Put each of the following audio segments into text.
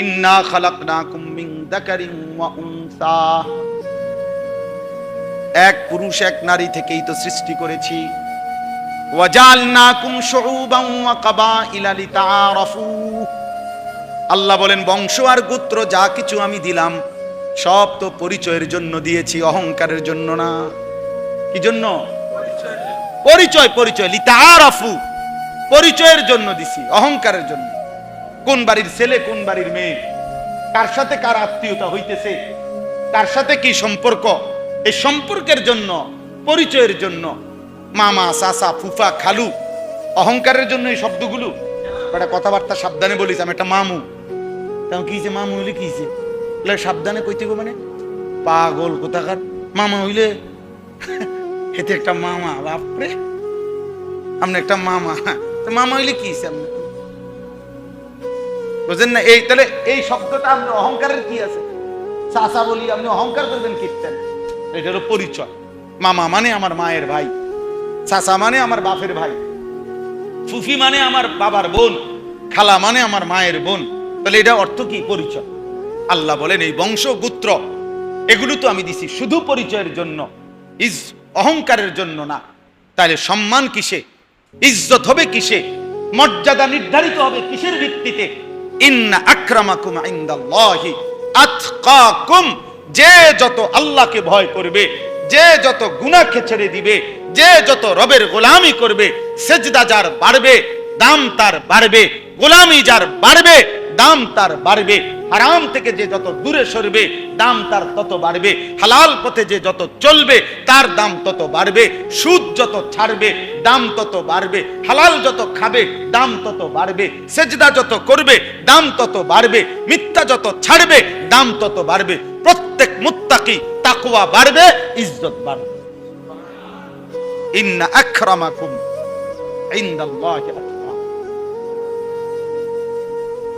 ইন্না খালাকনাকুম মিন যাকারিন ওয়া উনসা। এক পুরুষ, এক নারী থেকেই তো সৃষ্টি করেছি। ওয়াজালনাকুম শুউবান ওয়া কাবাইলা লিতাআরাফু। আল্লাহ বলেন, বংশ আর গোত্র, যা কিছু আমি দিলাম, সব তো পরিচয়ের জন্য দিয়েছি, অহংকারের জন্য না। কি জন্য? পরিচয় পরিচয়, লিতাআরাফু। পরিচয়ের জন্য দিছি, অহংকারের জন্য। কোন বাড়ির ছেলে, কোন বাড়ির মেয়ে? কার সাথে কার আত্মীয়তা হইতেছে? কার সাথে কি সম্পর্ক? এই সম্পর্কের জন্য, পরিচয়ের জন্য, মামা সাসা ফুফা, খালু, অহংকারের জন্য এই শব্দগুলো? একটা কথাবার্তা সাবধানে বলিস, আমি একটা মামু। তেমন কি মামু হইলে কি সাবধানে কইতে মানে? পাগল কোথাকার? মামা হইলে? এতে একটা মামা, বাপরে। আপনি একটা মামা। মামা হইলে কি আপনি বুঝেন না? এই, তাহলে এই শব্দটা আপনি অহংকারের কি আছে? চাচা বলি, আপনি অহংকার করবেন কীর্তেন এটা পরিচয়। মামা মানে আমার মায়ের ভাই, চাচা মানে আমার বাপের ভাই, ফুফি মানে আমার বাবার বোন, খালা মানে আমার মায়ের বোন। তাহলে এটা অর্থ কি? পরিচয়। আল্লাহ বলেন, এই বংশ, গোত্র, এগুলো তো আমি দিছি শুধু পরিচয়ের জন্য ইজ অহংকারের জন্য না। তাহলে সম্মান কিসে? ইজ্জত হবে কিসে? মর্যাদা নির্ধারিত হবে কিসের ভিত্তিতে? ইন্না আক্রামাকুম ইন্দাল্লাহি আতকাকুম। যে যত আল্লাহকে ভয় করবে, যে যত গুনাহকে ছেড়ে দিবে, যে যত রবের গোলামি করবে, সেজদা যার বাড়বে, দাম তার বাড়বে, গোলামি যার বাড়বে দাম তার বাড়বে। হারাম থেকে যে যত দূরে সরবে, দাম তার তত বাড়বে। হালাল পথে যে যত চলবে, তার দাম তত বাড়বে। সুদ যত ছাড়বে, দাম তত বাড়বে। হালাল যত খাবে, দাম তত বাড়বে। সেজদা যত করবে, দাম তত বাড়বে। মিথ্যা যত ছাড়বে, দাম তত বাড়বে। প্রত্যেক মুত্তাকি তাকওয়া বাড়বে, ইজ্জত বাড়বে। ইন্না আক্রামাকুম ইনদাল্লাহি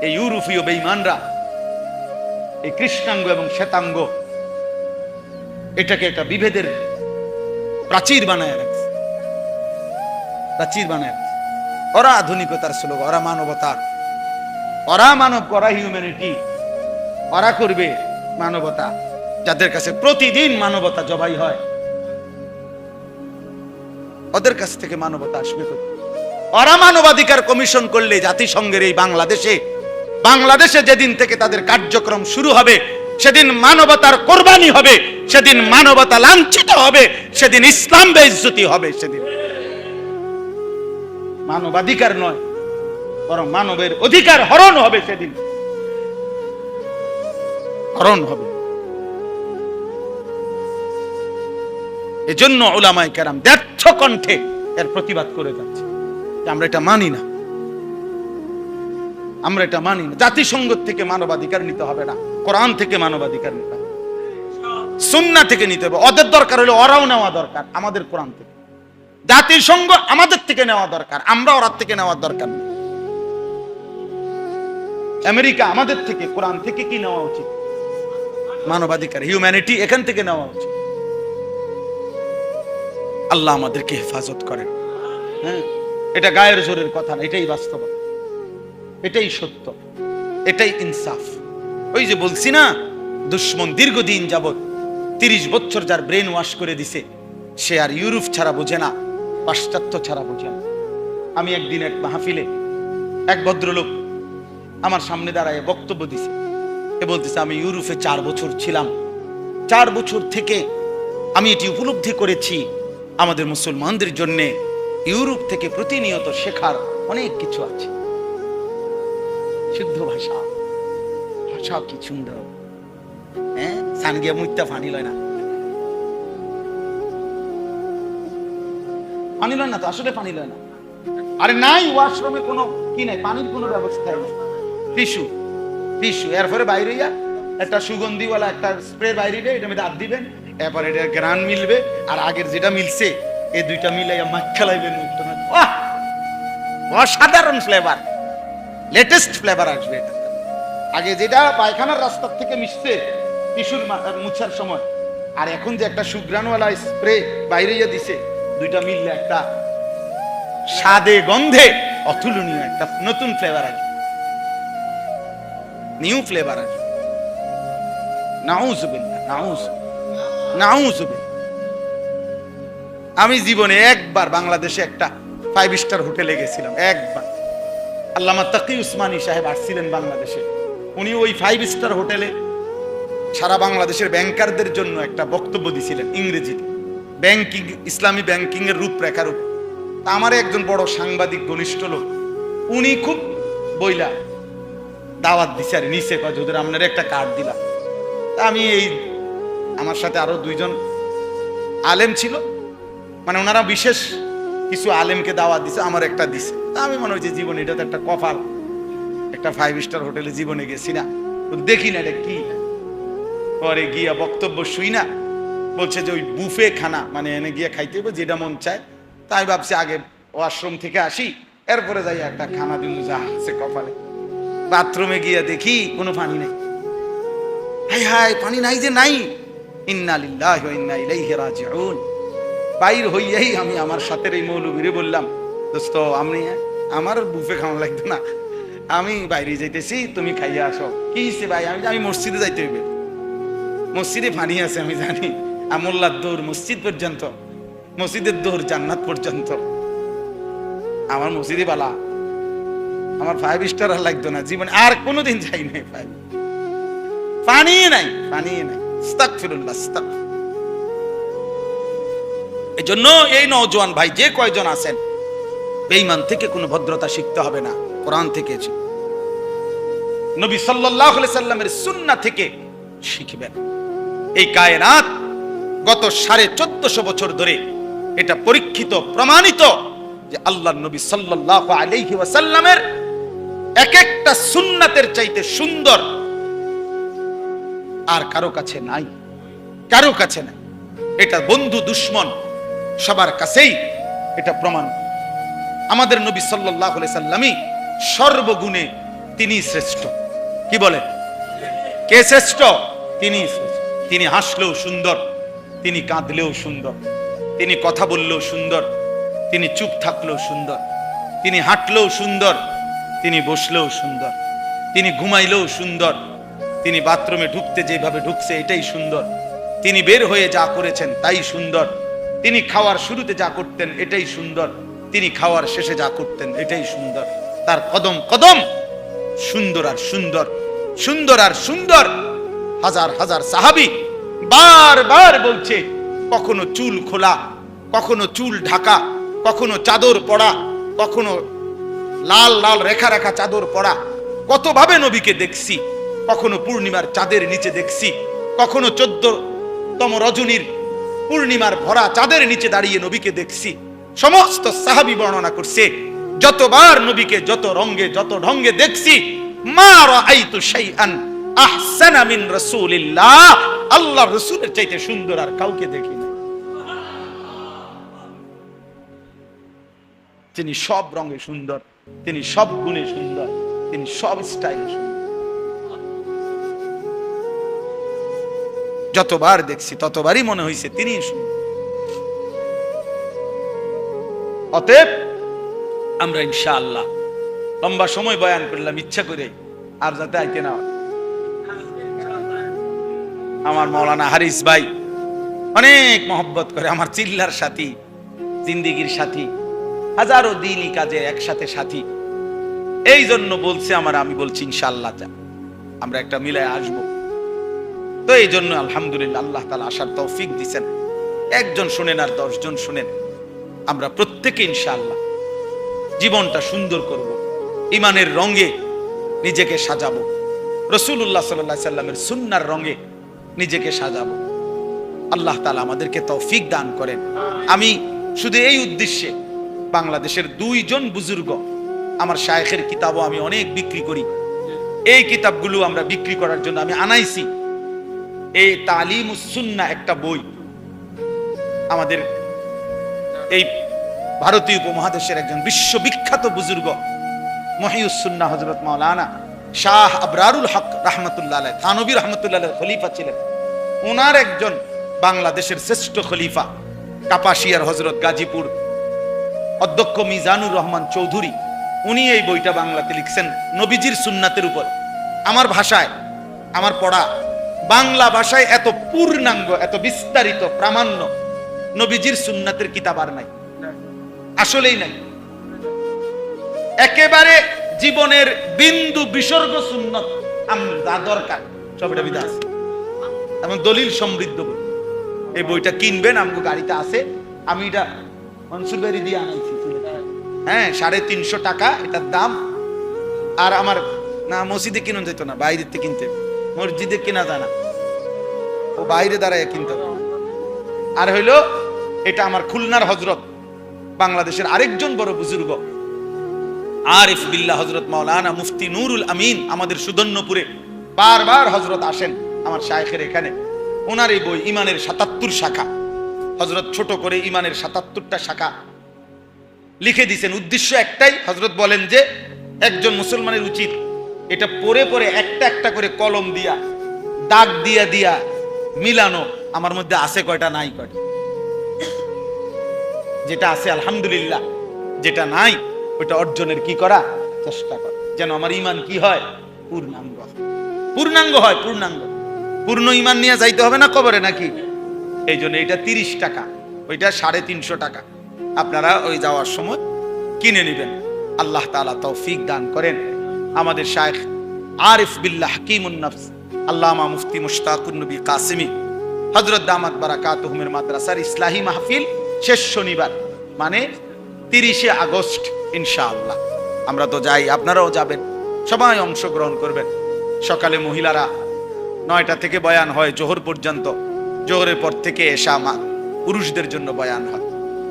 এই ইউরোপীয় বেঈমানরা, এই কৃষ্ণাঙ্গ এবং শ্বেতাঙ্গ, এটাকে একটা বিভেদের প্রাচীর বানায় রাখছে। প্রাচীর বানায় রাখছে। ওরা আধুনিকতার শ্লোক, ওরা মানবতার। ওরা মানব করা হিউম্যানিটি ওরা করবে মানবতা, যাদের কাছে প্রতিদিন মানবতা জবাই হয়। ওদের কাছ থেকে মানবতা আসবে? ওরা মানবাধিকার কমিশন করলে জাতিসংঘের এই বাংলাদেশে বাংলাদেশে যেদিন থেকে তাদের কার্যক্রম শুরু হবে, সেদিন মানবতার কোরবানি হবে, সেদিন মানবতা লাঞ্ছিত হবে, সেদিন ইসলাম বেইজ্জতি হবে সেদিন। মানবাধিকার নয়, বরং মানবের অধিকার হরণ হবে সেদিন। হরণ হবে। এজন্য ওলামাই কেরাম ব্যর্থ কণ্ঠে এর প্রতিবাদ করে যাচ্ছে আমরা এটা মানি না। আমরা এটা মানি না। জাতিসংঘ থেকে মানবাধিকার নিতে হবে না। কোরআন থেকে মানবাধিকার নিতে হবে। সুন্না থেকে নিতে হবে। ওদের দরকার হলে ওরাও নেওয়া দরকার, আমাদের কোরআন থেকে। জাতিসংঘ আমাদের থেকে নেওয়া দরকার, আমরা ওরার থেকে নেওয়ার দরকার নেই আমেরিকা আমাদের থেকে, কোরআন থেকে কি নেওয়া উচিত? মানবাধিকার হিউম্যানিটি এখান থেকে নেওয়া উচিত। আল্লাহ আমাদেরকে হেফাজত করেন। হ্যাঁ এটা গায়ের জোরের কথা না, এটাই বাস্তবতা। এটাই সত্য, এটাই ইনসাফ। ওই যে বলছি না, দুশ্মন দীর্ঘদিন যাবৎ তিরিশ বছর যার ব্রেন ওয়াশ করে দিছে, সে আর ইউরোপ ছাড়া বোঝে না, পাশ্চাত্য ছাড়া বোঝে না। আমি একদিন এক মাহফিলে এক ভদ্রলোক আমার সামনে দাঁড়ায় বক্তব্য দিছে। এ বলতেছে, আমি ইউরোপে চার বছর ছিলাম। চার বছর থেকে আমি এটি উপলব্ধি করেছি আমাদের মুসলমানদের জন্যে। ইউরোপ থেকে প্রতিনিয়ত শেখার অনেক কিছু আছে। শুদ্ধ ভাষা। ভাষা কি সুন্দর। হ্যাঁ? সান গিয়া মুইতা ফানি লয় না। পানি লয় না তো? আসলে পানি লয় না। আরে নাই, ওয়াশরুমে কোনো কি নাই? পানির কোনো ব্যবস্থা নেই। Tissue tissue. এরপরে বাইরে ইয়া একটা সুগন্ধিওয়ালা একটা স্প্রে বাইরে এটা মধ্যে হাত দিবেন। এরপর এটা গ্রান মিলবে। আর আগের যেটা মিলছে, এই দুইটা মিলাইয়া মাখ খেলাইবেন। অসাধারণ ফ্লেভার লেটেস্ট ফ্লেভার আসবে এটা আগে যেটা পায়খানার রাস্তার থেকে মিশছে, টিস্যুর মা- মুছার সময়। আর এখন যে একটা সুগ্রানওয়ালা স্প্রে বাইরে ইয়ে দিছে, দুইটা মিললে একটা স্বাদে, গন্ধে অতুলনীয় একটা নতুন ফ্লেভার আসবে। নিউ ফ্লেভার আসবে। নাউজুবিল্লাহ, নাউজ নাউজুবিল্লাহ। আমি জীবনে একবার বাংলাদেশে একটা ফাইভ স্টার হোটেলে গেছিলাম, একবার। আল্লামা তাকি উসমানী সাহেব আসছিলেন বাংলাদেশে। উনি ওই ফাইভ স্টার হোটেলে সারা বাংলাদেশের ব্যাংকারদের জন্য একটা বক্তব্য দিছিলেন ইংরেজিতে। ব্যাংকিং ইসলামী ব্যাংকিং এর রূপরেখার উপর তা আমার একজন বড় সাংবাদিক, ঘনিষ্ঠ লোক, উনি খুব বইলা দাওয়াত দিছে আর নিচে কয় যদি আপনার একটা কার্ড দিলাম। তা আমি এই আমার সাথে আরও দুইজন আলেম ছিল। মানে ওনারা বিশেষ কিছু আলেমকে দাওয়াত দিছে, আমার একটা দিছে। তা আমি মনে হচ্ছে জীবনে এটা তো একটা কপাল, একটা ফাইভ স্টার হোটেলে জীবনে গেছি না। দেখি না এটা কি। পরে গিয়া বক্তব্য শুই না, বলছে যে ওই বুফে খানা মানে এনে গিয়ে খাইতে হবে যেটা মন চায়। তাই ভাবছি আগে ওয়াশরুম থেকে আসি, এরপরে যাই একটা খানা দিন যা আছে কপালে। বাথরুমে গিয়ে দেখি কোনো পানি নেই। হাই হাই, পানি নাই যে নাই। ইন্না লিল্লাহি ওয়া ইন্না ইলাইহি রাজিউন। বাইর হইয়াই আমি আমার সাথে এই মৌলবীরে বললাম দোস্ত, আমি আমার বুফে খাওয়া লাগতো না। আমি বাইরে যাইতেছি, তুমি খাইয়া আসো। কি হইছে ভাই? আমি আমি মসজিদে যাইতে হইবে। মসজিদে পানি আছে, আমি জানি। আমল্লার দৌড় মসজিদ পর্যন্ত। মসজিদের দৌড় জান্নাত পর্যন্ত। আমার মসজিদে বালা। আমার ফাইভ স্টার আর লাগতো না। জীবন আর কোনোদিন যাই নাই ফাইভ পানি নাই পানি নাই। স্তাক ফিরুল্লাহ স্তাক এই জন্য এই নওজোয়ান ভাই, যে কয়জন আছেন বেঈমান থেকে কোনো ভদ্রতা শিখতে হবে না। কোরআন থেকে নবী আলাইহি সাল্লামের সুন্নাহ থেকে শিখবেন। এই কায়নাত গত সাড়ে চোদ্দশো বছর ধরে এটা পরীক্ষিত, প্রমাণিত যে আল্লাহ নবী সাল্লাল্লাহু আলাইহি ওয়াসাল্লামের এক একটা সুন্নাতের চাইতে সুন্দর আর কারও কাছে নাই। কারও কাছে নাই। এটা বন্ধু দুশ্মন সবার কাছেই এটা প্রমাণ। আমাদের নবী আলাইহি সাল্লামই সর্বগুণে তিনি শ্রেষ্ঠ। কি বলেন কে শ্রেষ্ঠ? তিনি তিনি হাসলেও সুন্দর, তিনি কাঁদলেও সুন্দর, তিনি কথা বললেও সুন্দর, তিনি চুপ থাকলেও সুন্দর, তিনি হাঁটলেও সুন্দর, তিনি বসলেও সুন্দর, তিনি ঘুমাইলেও সুন্দর, তিনি বাথরুমে ঢুকতে যেভাবে ঢুকছে এটাই সুন্দর, তিনি বের হয়ে যা করেছেন তাই সুন্দর, তিনি খাওয়ার শুরুতে যা করতেন এটাই সুন্দর তিনি খাওয়ার শেষে যা করতেন, এটাই সুন্দর। তার কদম কদম, সুন্দর আর সুন্দর সুন্দর আর সুন্দর। হাজার হাজার সাহাবি বারবার বলছে, কখনো চুল খোলা, কখনো চুল ঢাকা, কখনো চাদর পড়া, কখনো লাল লাল রেখা রেখা চাদর পরা কতভাবে নবীকে দেখছি, কখনো পূর্ণিমার চাঁদের নিচে দেখছি, কখনো চোদ্দ তম রজনীর পূর্ণিমার ভরা চাঁদের নিচে দাঁড়িয়ে নবীকে দেখছি। সমস্ত সাহাবি বর্ণনা করছে, যতবার নবীকে যত রঙ্গে যত ঢঙ্গে দেখছি আহসানা মিন আল্লাহ চাইতে সুন্দর আর কাউকে দেখি না। তিনি সব রঙে সুন্দর, তিনি সব গুণে সুন্দর, তিনি সব স্টাইলে সুন্দর। যতবার দেখছি, ততবারই মনে হয়েছে তিনি সুন্দর। অতএব আমরা ইনশাআল্লাহ লম্বা সময় বয়ান করলাম, ইচ্ছা করে আর যাতে আইতে না আমার মৌলানা হারিস ভাই অনেক মহব্বত করে, আমার চিল্লার সাথী, জিন্দিগির সাথী, হাজারো দিনই কাজে একসাথে সাথী। এই জন্য বলছে আমার, আমি বলছি ইনশাআল্লাহ যা, আমরা একটা মিলায় আসব। তো এই জন্য আলহামদুলিল্লাহ আল্লাহ তালা আসার তৌফিক দিছেন। একজন শুনেন আর দশজন শুনেন। আমরা প্রত্যেকে ইনশাআল্লাহ জীবনটা সুন্দর করব ইমানের রঙে নিজেকে সাজাবো রসুল্লাহ সাল্লাহ সাল্লামের সুন্নার রঙে নিজেকে সাজাবো। আল্লাহ তালা আমাদেরকে তৌফিক দান করেন। আমি শুধু এই উদ্দেশ্যে বাংলাদেশের দুইজন বুজুর্গ, আমার শায়েখের কিতাবও আমি অনেক বিক্রি করি। এই কিতাবগুলো আমরা বিক্রি করার জন্য আমি আনাইছি। এই তালিম সুন্না একটা বই। আমাদের এই ভারতীয় উপমহাদেশের একজন বিশ্ববিখ্যাত বুজুর্গ মহিউসুন্না হজরত মাওলানা শাহ আবরারুল হক রহমতুল্লাহ থানবী রহমতুল্লাহ খলিফা ছিলেন। ওনার একজন বাংলাদেশের শ্রেষ্ঠ খলিফা, কাপাসিয়ার হজরত গাজীপুর, অধ্যক্ষ মিজানুর রহমান চৌধুরী, উনি এই বইটা বাংলাতে লিখছেন, নবীজির সুন্নাতের উপর। আমার ভাষায়, আমার পড়া, বাংলা ভাষায় এত পূর্ণাঙ্গ, এত বিস্তারিত, প্রামাণ্য নবীজির সুন্নাতের কিতাব আর নাই। আসলেই নাই। একেবারে জীবনের বিন্দু বিসর্গ সুন্নত আমরা দরকার। সবটা বিধা আছে। এবং দলিল সমৃদ্ধ বই। এই বইটা কিনবেন আমগো গাড়িতে আছে। আমি এটা মনসুর বাড়ি দিয়ে আনাইছি। হ্যাঁ সাড়ে তিনশো টাকা এটার দাম। আর আমার না, মসজিদে কিনুন যেত না, বাইরের থেকে কিনতে। মসজিদে কেনা যায় না। ও বাইরে দাঁড়ায় কিনতে আর হইল এটা আমার খুলনার হজরত, বাংলাদেশের আরেকজন বড় বুজুর্গ। আরিফ বিল্লাহ হজরত মাওলানা মুফতি নুরুল আমিন আমাদের সুদন্যপুরে বারবার হজরত আসেন আমার শায়েখের এখানে। ওনার এই বই ইমানের সাতাত্তর শাখা। হজরত ছোট করে ইমানের সাতাত্তরটা শাখা। লিখে দিছেন, উদ্দেশ্য একটাই, হজরত বলেন যে একজন মুসলমানের উচিত এটা পরে পরে একটা একটা করে কলম দিয়া, দাগ দিয়া দিয়া মিলানো। আমার মধ্যে আছে কয়টা, নাই কয়টা। যেটা আছে, আলহামদুলিল্লাহ, যেটা নাই, ওইটা অর্জনের কি করা? চেষ্টা কর। যেন আমার ইমান কি হয়? পূর্ণাঙ্গ পূর্ণাঙ্গ হয়, পূর্ণাঙ্গ। পূর্ণ ইমান নিয়ে যাইতে হবে না কবরে নাকি? এই জন্য এটা তিরিশ টাকা, ওইটা সাড়ে তিনশো টাকা। আপনারা ওই যাওয়ার সময় কিনে নেবেন। আল্লাহ তাআলা তৌফিক দান করেন। আমাদের শায়েখ আরিফ বিল্লাহ হাকিমুন নফস, আল্লামা মুফতি মুশতাকুর নবী কাসিমি হজরত দামাত বারাকাতুহুমের মাদ্রাসার ইসলাহী মাহফিল শেষ শনিবার মানে তিরিশে আগস্ট, ইনশাআল্লাহ। আমরা তো যাই, আপনারাও যাবেন, সবাই অংশগ্রহণ করবেন। সকালে মহিলারা নয়টা থেকে বয়ান হয়, জোহর পর্যন্ত। জোহরের পর থেকে এসা আমার, পুরুষদের জন্য বয়ান হয়।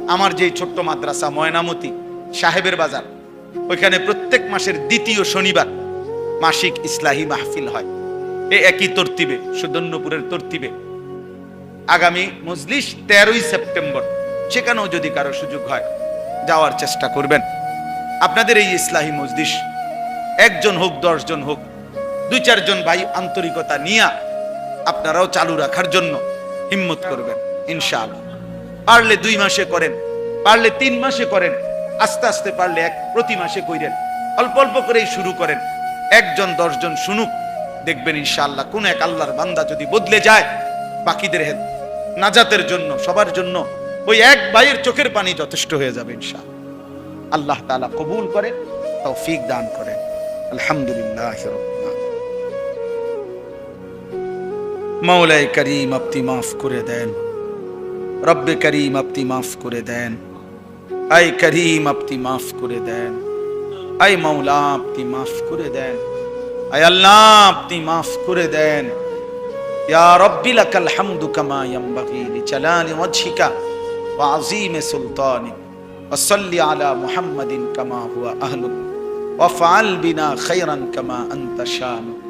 আমার যেই ছোট্ট মাদ্রাসা, ময়নামতি, সাহেবের বাজার, ওইখানে প্রত্যেক মাসের দ্বিতীয় শনিবার মাসিক ইসলাহি মাহফিল হয়। এ একই তরতিবে সুদন্যপুরের তরতিবে। আগামী মজলিস তেরোই সেপ্টেম্বর সেখানেও যদি কারও সুযোগ হয়, যাওয়ার চেষ্টা করবেন। আপনাদের এই ইসলাহী মজলিস, একজন হোক, দশজন হোক, দুই চারজন ভাই আন্তরিকতা নিয়ে আপনারাও চালু রাখার জন্য হিম্মত করবেন, ইনশাআল্লাহ। পারলে দুই মাসে করেন, পারলে তিন মাসে করেন, আস্তে আস্তে পারলে এক প্রতি মাসে কইরেন, অল্প অল্প করেই শুরু করেন, একজন, দশজন শুনুক, দেখবেন ইনশাআল্লাহ কোন এক আল্লাহর বান্দা যদি বদলে যায়, বাকিদের নাজাতের জন্য, সবার জন্য ওই এক ভাইয়ের চোখের পানি যথেষ্ট হয়ে যাবে, ইনশাআল্লাহ। আল্লাহ তাআলা কবুল করেন তৌফিক দান করেন আলহামদুলিল্লাহ মৌলাই করিম, আপনি মাফ করে দেন। রব্বে করিম, আপনি মাফ করে দেন। আই করিম, আপনি মাফ করে দেন। আই মৌলা আপনি মাফ করে দেন। আই আল্লাহ, আপনি মাফ করে দেন। ইয়া রব্বি লাকাল হামদু কামা ইয়ানবাগি লিজালালি ওয়াজহিকা। وعظيم سلطانك وصل على محمد كما هو أهلك وافعل بنا خيرا كما أنت شانك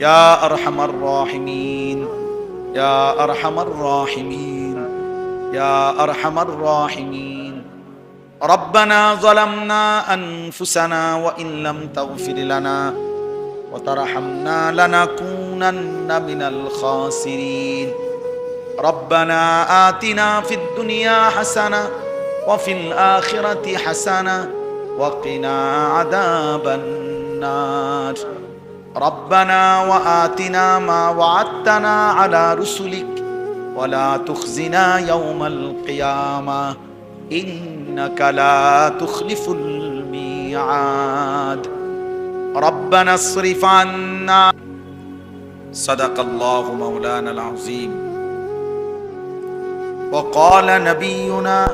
يا أرحم الراحمين. يا أرحم الراحمين. يا أرحم الراحمين. ربنا ظلمنا أنفسنا وإن لم تغفر لنا وترحمنا لنكونن من الخاسرين. ربنا آتنا في الدنيا حسنة وفي الآخرة حسنة وقنا عذاب النار. ربنا وآتنا ما وعدتنا على رسلك ولا تخزنا يوم القيامة إنك لا تخلف الميعاد. ربنا اصرف عنا. صدق الله مولانا العظيم. وقال نبينا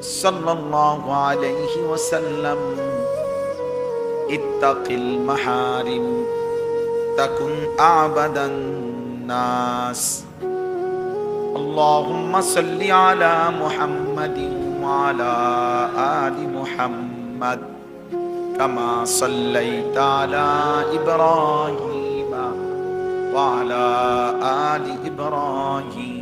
صلى الله عليه وسلم اتق المحارم تكن أعبد الناس. اللهم صل على محمد وعلى آل محمد كما صليت على إبراهيم وعلى آل إبراهيم.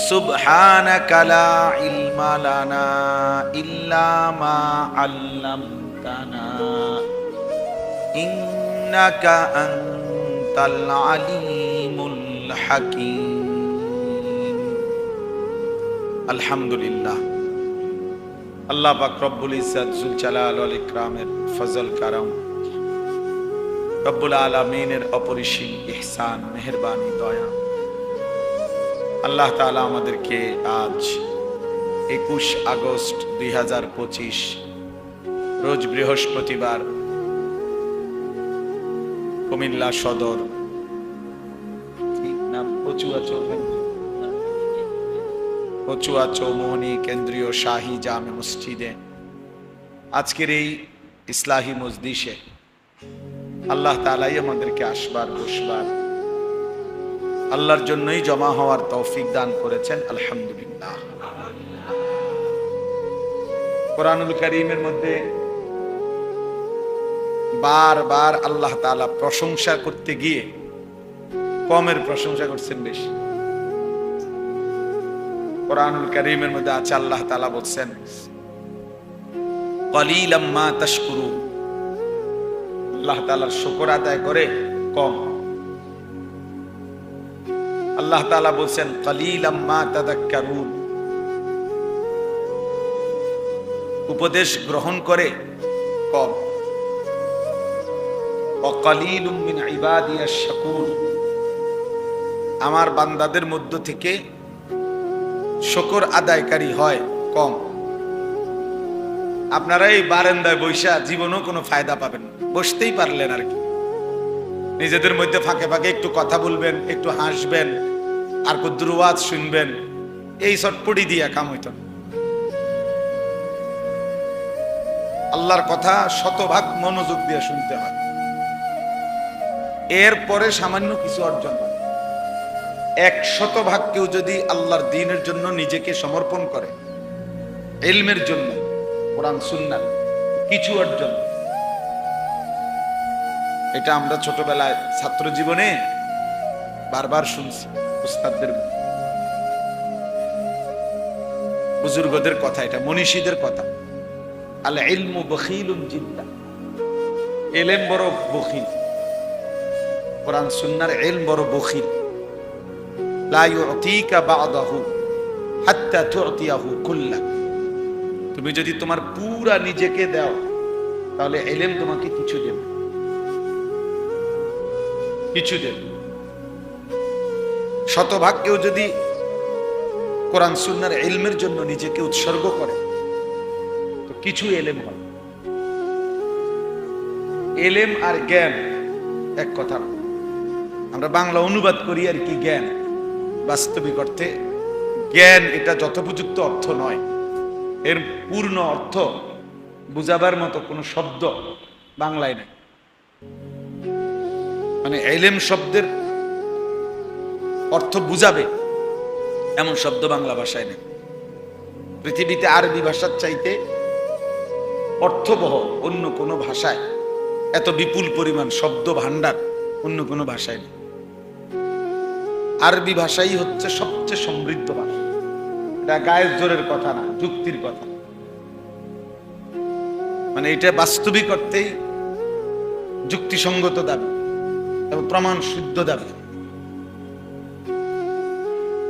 سبحانك لا علم لنا إلا ما علمتنا إنك أنت العليم الحكيم الحمد لله আল্লাহ পাক রব্বুল ইজ্জাত জুল জালাল ওয়াল ইকরামের ফজল কারাম রব্বুল আলামিনের অপরিসীম ইহসান মেহেরবানি দয়া আল্লাহ তাআলা আমাদেরকে আজ একুশ আগস্ট দুই হাজার পঁচিশ, রোজ বৃহস্পতিবার কুমিল্লা সদর। কচুয়া কচুয়া কেন্দ্রীয় শাহী জামে মসজিদে। আজকের এই ইসলাহী মজদিসে আল্লাহ তালাই আমাদেরকে আসবার বসবার আল্লাহর জন্যই জমা হওয়ার তৌফিক দান করেছেন, আলহামদুলিল্লাহ। কোরআনুল করিমের মধ্যে বারবার আল্লাহ তাআলা প্রশংসা করতে গিয়ে কমের প্রশংসা করছেন বেশি। কোরআনুল করিমের মধ্যে আছে, আল্লাহ তাআলা বলছেন কলিলাম মা তাশকুরু। আল্লাহ তাআলার শুকর আদায় করে কম। আল্লাহ তাআলা বলছেন তাদাক্কারুন। উপদেশ গ্রহণ করে কম। ইবাদিয়াশ শাকুর আমার বান্দাদের মধ্য থেকে শকর আদায়কারী হয় কম। আপনারা এই বারান্দায় বৈশা জীবনও কোনো ফায়দা পাবেন বসতেই পারলেন আর কি। নিজেদের মধ্যে ফাঁকে ফাঁকে একটু কথা বলবেন, একটু হাসবেন আর কুদ্রুয়াজ শুনবেন, এই চটপটি দিয়া কাম হইত। আল্লাহর কথা শতভাগ মনোযোগ দিয়ে শুনতে হয়। এরপরে সামান্য কিছু অর্জন হয়। এক শতভাগ কেউ যদি আল্লাহর দিনের জন্য নিজেকে সমর্পণ করে এলমের জন্য, কোরআন সুন্নাত কিছু অর্জন। এটা আমরা ছোটবেলায় ছাত্র জীবনে বারবার শুনছি। উস্তাদদের বুজুর্গদের কথা, এটা মনীষীদের কথা। আল ইলমু বখিলুন জিদ্দা এলেম বড় বখিল। কোরআন সুন্নার এলম বড় বখিল। লা ইউতিকা বাদাহু হাত্তা তুতিয়াহু কুল্লা। তুমি যদি তোমার পুরা নিজেকে দাও, তাহলে এলেম তোমাকে কিছু দেবে কিছু দেবে শতভাগ কেউ যদি কোরআন সুন্নার এলমের জন্য নিজেকে উৎসর্গ করে, তো কিছু এলেম হয় এলেম আর জ্ঞান এক কথা আমরা বাংলা অনুবাদ করি আর কি জ্ঞান। বাস্তবিক অর্থে জ্ঞান এটা যথোপযুক্ত অর্থ নয়। এর পূর্ণ অর্থ বুঝাবার মতো কোনো শব্দ বাংলায় নেই। মানে এলেম শব্দের অর্থ বুঝাবে। এমন শব্দ বাংলা ভাষায় নেই। পৃথিবীতে আরবি ভাষার চাইতে অর্থবহ অন্য কোনো ভাষায় এত বিপুল পরিমাণ শব্দ ভাণ্ডার অন্য কোনো ভাষায় নেই। আরবি ভাষাই হচ্ছে সবচেয়ে সমৃদ্ধ ভাষা। এটা গায়ের জোরের কথা না, যুক্তির কথা। মানে এটা বাস্তবিক অর্থেই যুক্তিসঙ্গত দাবি এবং প্রমাণ শুদ্ধ দাবি।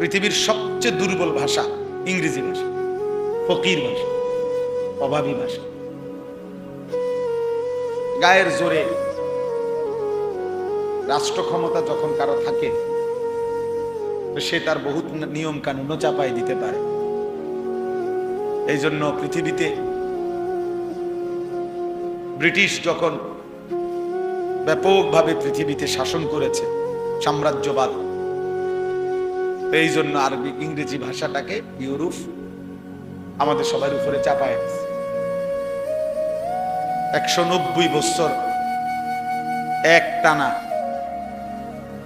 পৃথিবীর সবচেয়ে দুর্বল ভাষা ইংরেজি ভাষা, ফকির ভাষা, অভাবী ভাষা। গায়ের জোরে রাষ্ট্র ক্ষমতা যখন কারও থাকে সে তার বহুত নিয়ম কানুনও চাপাই দিতে পারে। এই জন্য পৃথিবীতে ব্রিটিশ যখন ব্যাপকভাবে পৃথিবীতে শাসন করেছে, সাম্রাজ্যবাদ এই জন্য আরবি, ইংরেজি ভাষাটাকে ইউরোপ আমাদের সবার উপরে চাপায়। একশো নব্বই বছর এক টানা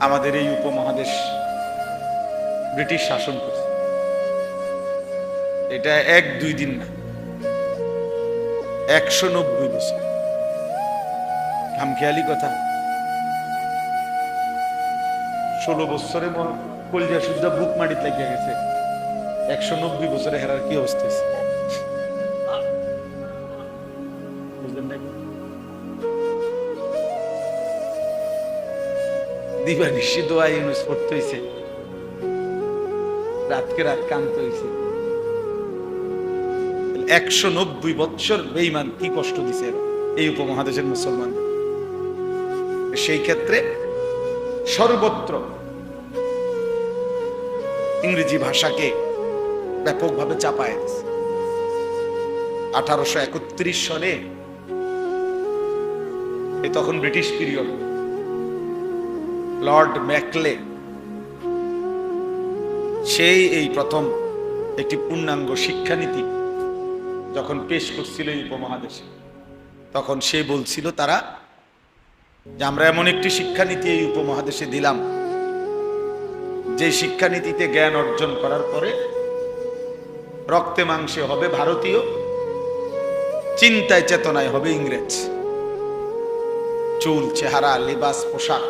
আমাদের এই উপমহাদেশ ব্রিটিশ শাসন করছে। এটা এক দুই দিন না, একশো নব্বই বছর। খামখেয়ালি কথা। ষোলো বছরে মন শুদ্ধ বুক গেছে। একশো নব্বই বছরে হেরার কি অবস্থা? দিবা নিশ্চিত হয়েছে রাতকে রাত কান্ত হয়েছে একশো নব্বই বৎসর বেইমান কি কষ্ট দিছে এই উপমহাদেশের মুসলমান। সেই ক্ষেত্রে সর্বত্র ইংরেজি ভাষাকে ব্যাপকভাবে চাপায় আঠারোশো একত্রিশ সনে এ তখন ব্রিটিশ পিরিয়ড। লর্ড ম্যাকলে সেই এই প্রথম একটি পূর্ণাঙ্গ শিক্ষানীতি যখন পেশ করছিল এই উপমহাদেশে, তখন সে বলছিল, তারা, যে আমরা এমন একটি শিক্ষানীতি এই উপমহাদেশে দিলাম যে শিক্ষানীতিতে জ্ঞান অর্জন করার পরে রক্তে মাংসে হবে ভারতীয়, চিন্তায় চেতনায় হবে ইংরেজ। চুল, চেহারা, লেবাস, পোশাক,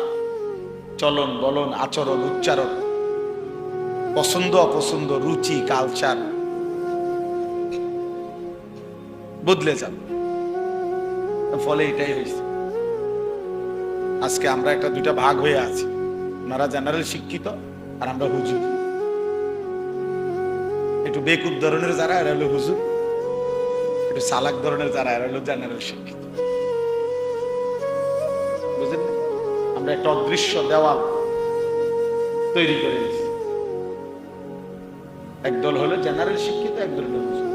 চলন, বলন, আচরণ, উচ্চারণ, পছন্দ, অপছন্দ, রুচি, কালচার, বদলে যাবে ফলে এটাই হয়েছে। আজকে আমরা একটা দুইটা ভাগ হয়ে আছি। ওনারা জেনারেল শিক্ষিত আর আমরা হুজুর। একটু বেকুব ধরনের যারা, এরা হলো হুজুর। একটু সালাক ধরনের যারা, এরা হলো জেনারেল শিক্ষিত। বুঝলেন? আমরা একটা অদৃশ্য দেওয়াল তৈরি করে একদল হলো জেনারেল শিক্ষিত, একদল হলো হুজুর।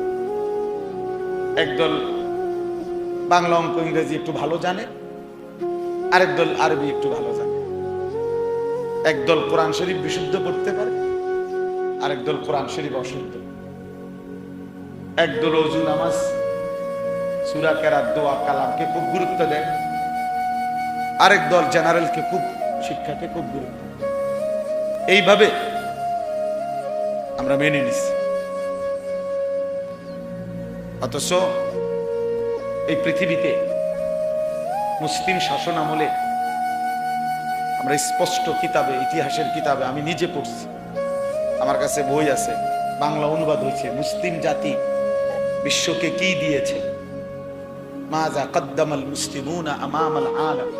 একদল বাংলা অঙ্ক ইংরেজি একটু ভালো জানে আরেক দল আরবি একটু ভালো একদল কোরআন শরীফ বিশুদ্ধ পড়তে পারে আরেক দল কোরআন শরীফ অশুদ্ধ। একদল অজু নামাজ, সুরা কেরাত, দোয়া, কালামকে খুব গুরুত্ব দেয়। আরেক দল জেনারেলকে খুব, শিক্ষাকে খুব গুরুত্ব। এইভাবে আমরা মেনে নিছি। অথচ এই পৃথিবীতে মুসলিম শাসন আমলে আমরা স্পষ্ট কিতাবে, ইতিহাসের কিতাবে আমি নিজে পড়ছি। আমার কাছে বই আছে, বাংলা অনুবাদ হয়েছে, মুসলিম জাতি বিশ্বকে কি দিয়েছে? মাজা কদ্দামাল মুসলিমুনা আমামাল আলাম।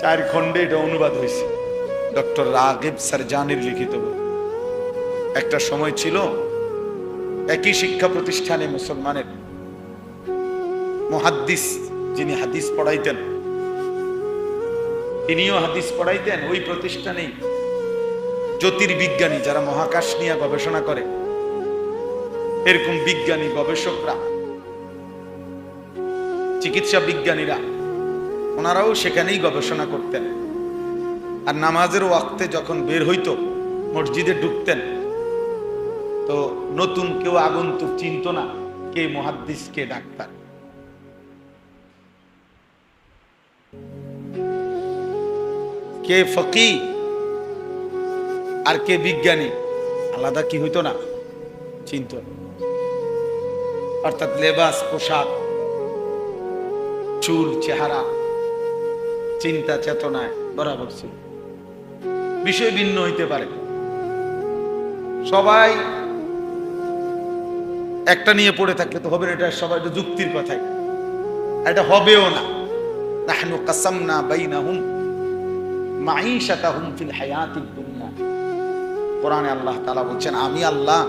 চার খণ্ডে এটা অনুবাদ হয়েছে। ডক্টর রাগিব সারজানির লিখিত বই। একটা সময় ছিল, একই শিক্ষা প্রতিষ্ঠানে মুসলমানের মুহাদ্দিস যিনি হাদিস পড়াইতেন তিনিও হাদিস পড়াইতেন, ওই প্রতিষ্ঠানেই জ্যোতির্বিজ্ঞানী যারা মহাকাশ নিয়ে গবেষণা করে, এরকম বিজ্ঞানী গবেষকরা, চিকিৎসা বিজ্ঞানীরা, ওনারাও সেখানেই গবেষণা করতেন। আর নামাজের ওয়াক্তে যখন বের হইত, মসজিদে ঢুকতেন, তো নতুন কেউ আগন্তুক চিনত না কে মহাদ্দিস কে ডাক্তার। কে ফকি আর কে বিজ্ঞানী? আলাদা কি হইতো না? চিন্ত। অর্থাৎ লেবাস, পোশাক, চুল, চেহারা, চিন্তা, চেতনায় বরাবর ছিল। বিষয় ভিন্ন হইতে পারে। সবাই একটা নিয়ে পড়ে থাকলে তো হবে না, এটা সবাই যুক্তির কথাই। এটা হবেও না। নাহনু কাসামনা বাইনাহুম মাঈশাতাহুম ফিল হায়াতিদ দুনিয়া। কোরআনে আল্লাহ তাআলা বলছেন, আমি আল্লাহ,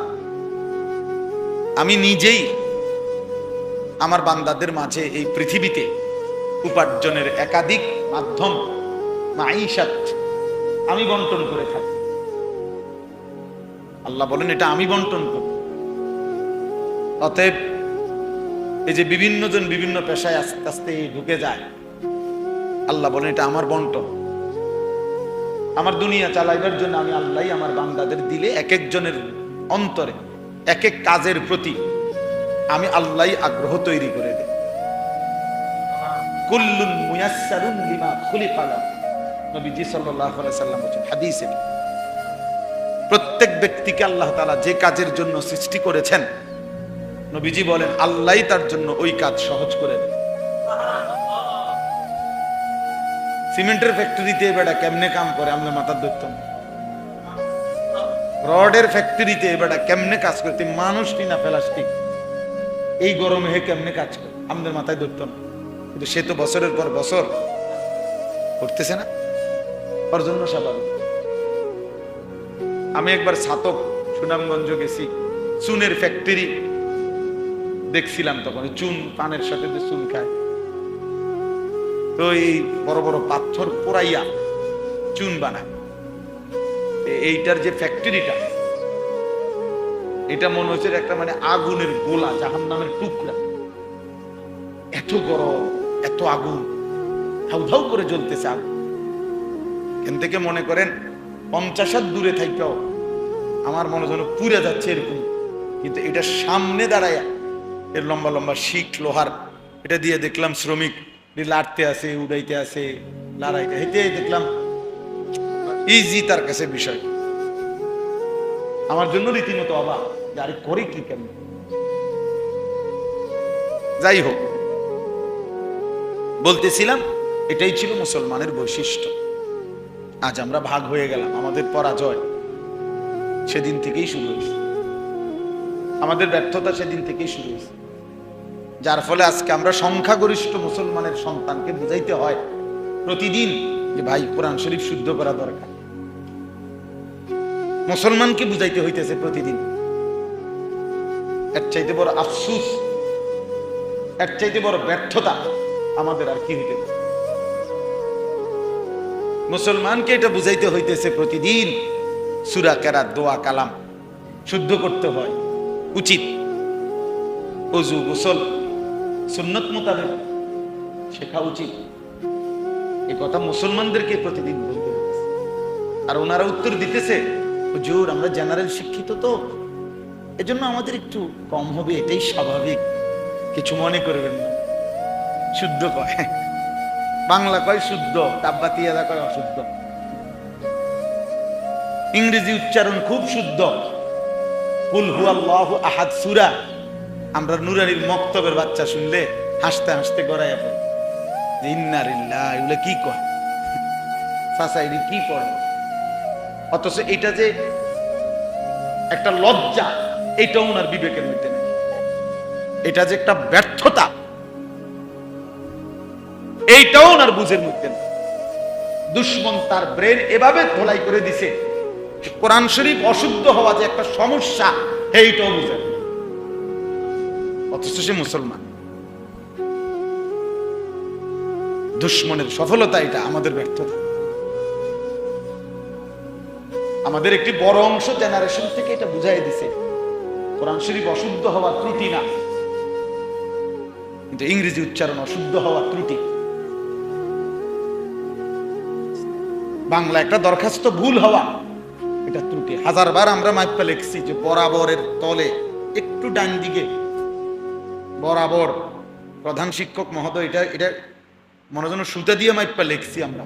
আমি নিজেই আমার বান্দাদের মাঝে এই পৃথিবীতে উপার্জনের একাধিক মাধ্যম মাঈশাত আমি বন্টন করে থাকি। আল্লাহ বলেন, এটা আমি বন্টন করি অতএব এই যে বিভিন্ন জন বিভিন্ন পেশায় আস্তে আস্তে ঢুকে যায়, আল্লাহ বলেন, এটা আমার বন্টন। আমার দুনিয়া চালাইবার জন্য আমি আল্লাহ আমার বান্দাদের দিলে এক একজনের অন্তরে, এক এক কাজের প্রতি আমি আল্লাহ আগ্রহ তৈরি করে প্রত্যেক ব্যক্তিকে আল্লাহ তাআলা যে কাজের জন্য সৃষ্টি করেছেন, নবীজি বলেন, আল্লাহই তার জন্য ওই কাজ সহজ করে দেন সিমেন্টের ফ্যাক্টরিতে বেটা কেমনে কাম করে? আমরা মাথার ধরতাম রডের ফ্যাক্টরিতে বেটা কেমনে কাজ করে? তুই মানুষ নি প্লাস্টিক? এই গরমে হে কেমনে কাজ করে? আমাদের মাথায় ধরতাম কিন্তু সে তো বছরের পর বছর করতেছে না। ওর জন্য স্বাভাবিক। আমি একবার ছাতক সুনামগঞ্জ গেছি। চুনের ফ্যাক্টরি দেখছিলাম তখন। চুন পানের সাথে চুন খায়। তো এই বড় বড় পাথর পোড়াইয়া চুন বানায়। এইটার যে ফ্যাক্টরিটা এটা মনে হচ্ছে একটা মানে আগুনের গোলা জাহান নামের টুকরা। এত গরম, এত আগুন ধাউ ধাউ করে জ্বলতেছে আগুন। এখান থেকে মনে করেন পঞ্চাশ হাত দূরে থাকতেও আমার মনে যেন পুড়ে যাচ্ছে এরকম। কিন্তু এটা সামনে দাঁড়ায়া, এর লম্বা লম্বা শিখ লোহার, এটা দিয়ে দেখলাম শ্রমিক লাড়তে আছে, উড়াইতে আছে, লড়াইতে, হেঁটে দেখলাম ইজি তার কাছে বিষয়। আমার জন্য রীতিমতো অবাক যে আরে করে কি কেন যাই হোক, বলতেছিলাম, এটাই ছিল মুসলমানের বৈশিষ্ট্য। আজ আমরা ভাগ হয়ে গেলাম, আমাদের পরাজয় সেদিন থেকেই শুরু হয়েছে। আমাদের ব্যর্থতা সেদিন থেকেই শুরু হয়েছে। যার ফলে আজকে আমরা সংখ্যাগরিষ্ঠ মুসলমানের সন্তানকে বুঝাইতে হয় প্রতিদিন যে ভাই, কোরআন শরীফ শুদ্ধ করা দরকার। মুসলমানকে বুঝাইতে হইতেছে প্রতিদিন। এর চাইতে বড় আফসুস, এর চাইতে বড় ব্যর্থতা আমাদের আর কি হইতে মুসলমানকে এটা বুঝাইতে হইতেছে প্রতিদিন সুরা কেরাত, দোয়া, কালাম শুদ্ধ করতে হয়, উচিত। অজু, গোসল সুন্নত মোতাবেক শেখা উচিত। এই কথা মুসলমানদেরকে প্রতিদিন বলতে আর ওনারা উত্তর দিতেছে, হুজুর, আমরা জেনারেল শিক্ষিত তো। এজন্য আমাদের একটু কম হবে, এটাই স্বাভাবিক। কিছু মনে করবেন না। শুদ্ধ কয়। বাংলা কয় শুদ্ধ তাব্বাতিয়াদা কয় অশুদ্ধ। ইংরেজি উচ্চারণ খুব শুদ্ধ। কুল হু আল্লাহ আহাদ, সুরা। আমরা নুরানির মক্তবের বাচ্চা শুনলে হাসতে হাসতে গড়াইয়া পড়ে। যে ইন্নারিল্লাহ এগুলো কি কয়? সাসাইডি কি পড়ে? অথচ এটা যে একটা লজ্জা, এটাও ওনার বিবেকের মধ্যে নেই। এটা যে একটা ব্যর্থতা, এইটাও ওনার বুঝের মধ্যে নেই। দুশ্মন তার ব্রেন এভাবে ধোলাই করে দিছে কোরআন শরীফ অশুদ্ধ হওয়া যে একটা সমস্যা এইটাও বুঝে না। অথচ সে মুসলমান। দুশ্মনের সফলতা এটা, আমাদের ব্যর্থতা। আমাদের একটি বড় অংশ জেনারেশন থেকে এটা বুঝাই দিছে। কোরআন শরীফ অশুদ্ধ হওয়া ত্রুটি না। কিন্তু ইংরেজি উচ্চারণ অশুদ্ধ হওয়া ত্রুটি। বাংলা একটা দরখাস্ত ভুল হওয়া, এটা ত্রুটি। হাজারবার আমরা মাইপা লিখছি যে বরাবরের তলে একটু ডান দিকে বরাবর। প্রধান শিক্ষক মহোদয়, এটা এটা মনে যেন সুতা দিয়ে মাইপা লিখছি আমরা।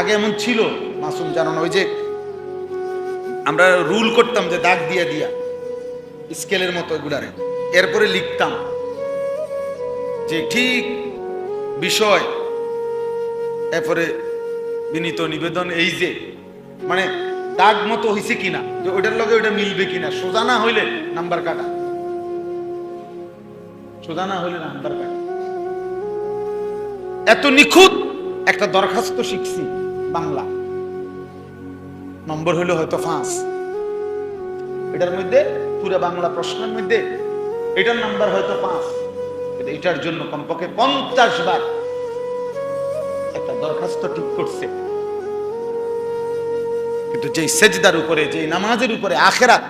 আগে এমন ছিল, মাসুম জানানো, ওই যে আমরা রুল করতাম যে দাগ দিয়া দিয়া, স্কেলের মতো এগুলারে। এরপরে লিখতাম যে ঠিক বিষয়, এরপরে বিনীত নিবেদন এই যে মানে দাগ মতো হইছে কিনা, যে ওইটার লগে ওইটা মিলবে কিনা, সোজা না হইলে নাম্বার কাটা। সোজা না নাম্বার কাটা এত নিখুঁত একটা দরখাস্ত শিখছি বাংলা। নম্বর হইল হয়তো পাঁচ। এটার মধ্যে পুরো বাংলা প্রশ্নের মধ্যে এটার নাম্বার হয়তো পাঁচ। এটার জন্য কমপক্ষে পঞ্চাশ বার একটা দরখাস্ত ঠিক করছে। কিন্তু যেই সেজদার উপরে, যেই নামাজের উপরে, আখেরাত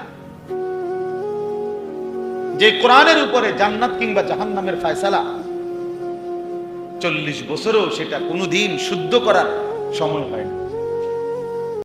যে কোরআনের উপরে জান্নাত কিংবা জাহান্নামের ফায়সালা, চল্লিশ বছরও সেটা কোনোদিন শুদ্ধ করার সময় হয়নি।